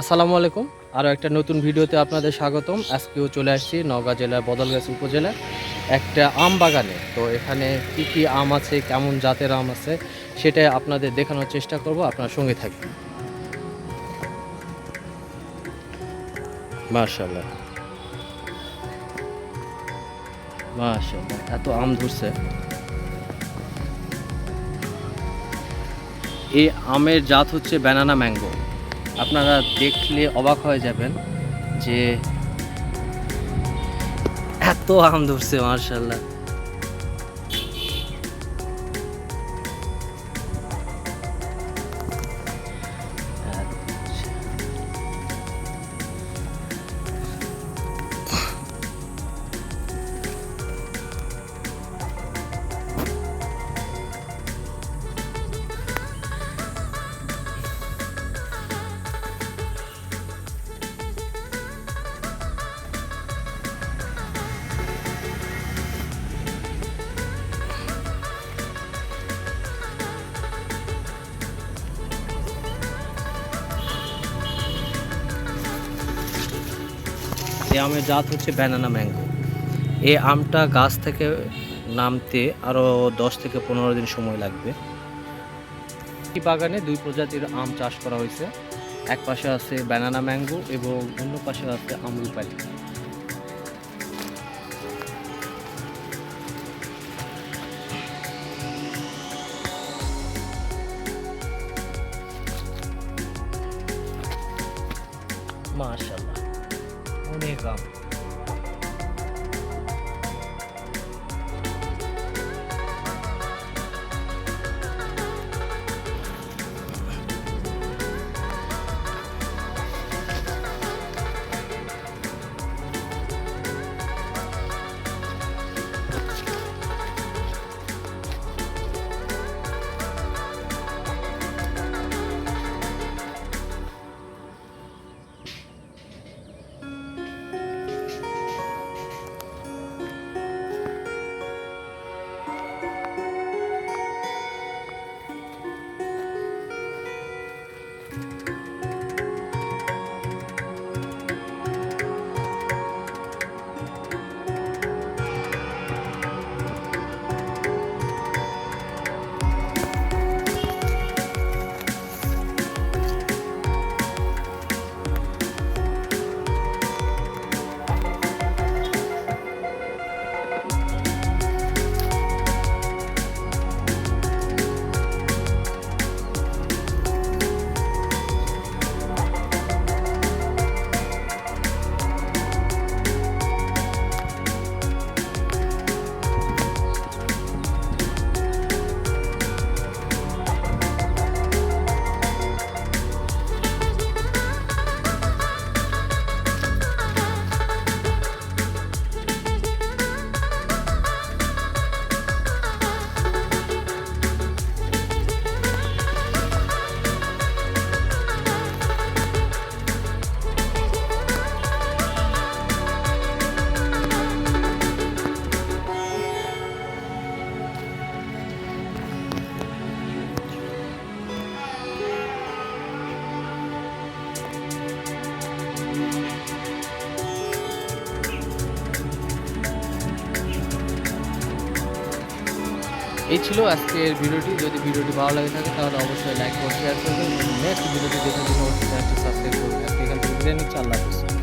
আসসালামু আলাইকুম। আরও একটা নতুন ভিডিওতে আপনাদের স্বাগতম। আজকেও চলে আসছি নওগাঁ জেলার বদলগাছি উপজেলায় একটা আম বাগানে। তো এখানে কি কি আম আছে, কেমন জাতের আম আছে, সেটাই আপনাদের দেখানোর চেষ্টা করব। আপনার সঙ্গে থাকবেন। মার্শাল্লাহ মার্শাল্লাহ এত আম ধরছে। এই আমের জাত হচ্ছে ব্যানানা ম্যাঙ্গো। আপনারা দেখলে অবাক হয়ে যাবেন যে এত আম ধরছে মার্শাল্লাহ এই আমের জাত হচ্ছে ব্যানানা ম্যাঙ্গো এই আমটা গাছ থেকে নামতে আরও দশ থেকে পনেরো দিন সময় লাগবে। এই বাগানে দুই প্রজাতির আম চাষ করা হয়েছে। এক পাশে আছে ব্যানানা ম্যাঙ্গো এবং অন্য পাশে আছে আমরুপালি মাশাল্লাহ অনেক আম এই ছিল আজকের ভিডিওটি। যদি ভিডিওটি ভালো লাগে থাকে, তাহলে অবশ্যই লাইক করে শেয়ার নেক্সট ভিডিওটি জন্য অবশ্যই সাবস্ক্রাইব করবেন। আজকে এখান থেকে আল্লাহ হাফিজ।